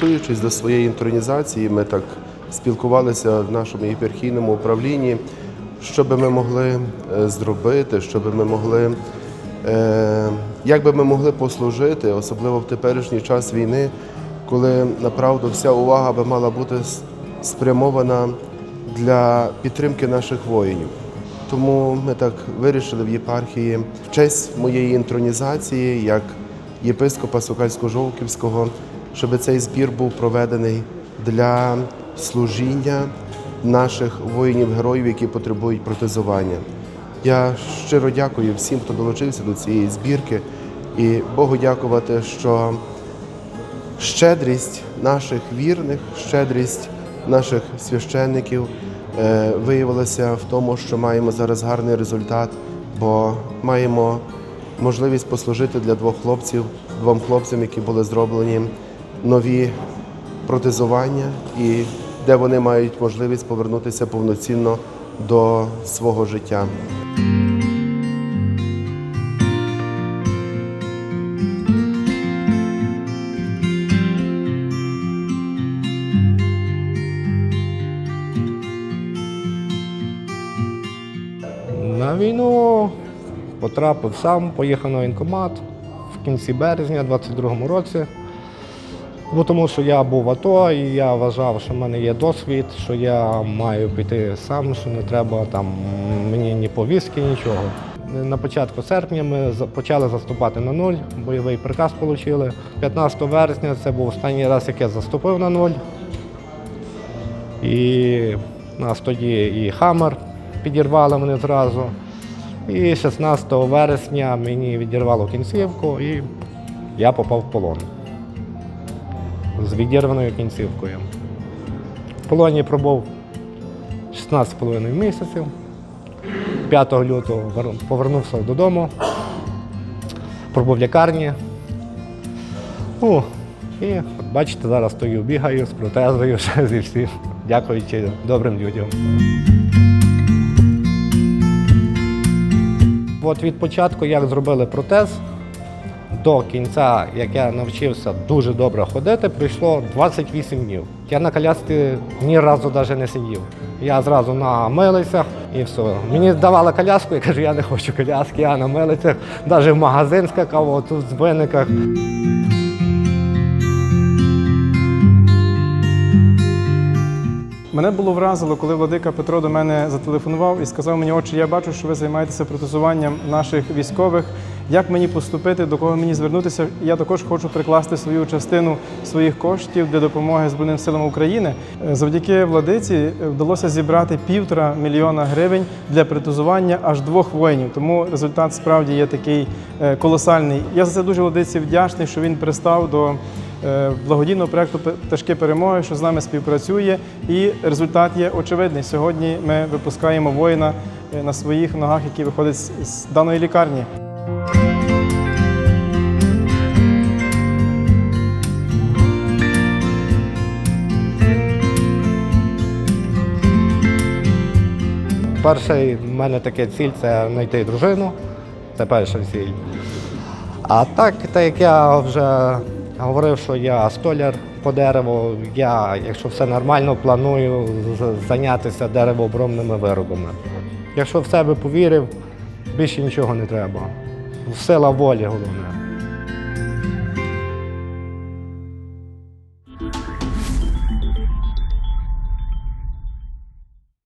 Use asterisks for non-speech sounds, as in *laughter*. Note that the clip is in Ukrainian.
Готуючись до своєї інтронізації, ми так спілкувалися в нашому єпархійному управлінні, що би ми могли е, зробити, що би ми могли, е, як би ми могли послужити, особливо в теперішній час війни, коли направду вся увага би мала бути спрямована для підтримки наших воїнів. Тому ми так вирішили в єпархії в честь моєї інтронізації як єпископа Сокальсько-Жовківського, щоб цей збір був проведений для служіння наших воїнів-героїв, які потребують протезування. Я щиро дякую всім, хто долучився до цієї збірки, і Богу дякувати, що щедрість наших вірних, щедрість наших священників е, виявилася в тому, що маємо зараз гарний результат, бо маємо можливість послужити для двох хлопців, двом хлопцям, які були зроблені нові протезування, і де вони мають можливість повернутися повноцінно до свого життя. На війну потрапив сам, поїхав на воєнкомат в кінці березня 22-му році. Бо тому що я був в АТО і я вважав, що в мене є досвід, що я маю піти сам, що не треба там мені ні повістки, нічого. На початку серпня ми почали заступати на нуль, бойовий приказ отримали. 15 вересня це був останній раз, як я заступив на нуль. І нас тоді і Хаммер підірвали мене зразу. І 16 вересня мені відірвало кінцівку і я попав в полон з відірваною кінцівкою. В полоні пробув 16,5 місяців. 5 лютого повернувся додому, пробув в лікарні. Ну, і бачите, зараз стою, бігаю з протезою *laughs* зі всім, дякуючи добрим людям. От від початку, як зробили протез, до кінця, як я навчився дуже добре ходити, пройшло 28 днів. Я на колясці ні разу навіть не сидів. Я зразу на милицях і все. Мені давали коляску, я кажу, я не хочу коляски, я на милицях, навіть в магазин скакав, тут в виниках. Мене було вразило, коли владика Петро до мене зателефонував і сказав мені, отче, я бачу, що ви займаєтеся протезуванням наших військових. Як мені поступити, до кого мені звернутися? Я також хочу прикласти свою частину своїх коштів для допомоги Збройним силам України. Е, Завдяки владиці е, вдалося зібрати півтора мільйона гривень для протезування аж двох воїнів. Тому результат справді є такий е, колосальний. Я за це дуже владиці вдячний, що він пристав до благодійного проєкту Пташки перемоги, що з нами співпрацює, і результат є очевидний. Сьогодні ми випускаємо воїна на своїх ногах, який виходить з даної лікарні. Перший в мене таке ціль це знайти дружину. Це перша ціль. А так, так як я вже говорив, що я столяр по дереву, я, якщо все нормально, планую зайнятися деревообробними виробами. Якщо в себе повірив, більше нічого не треба. Сила волі головне.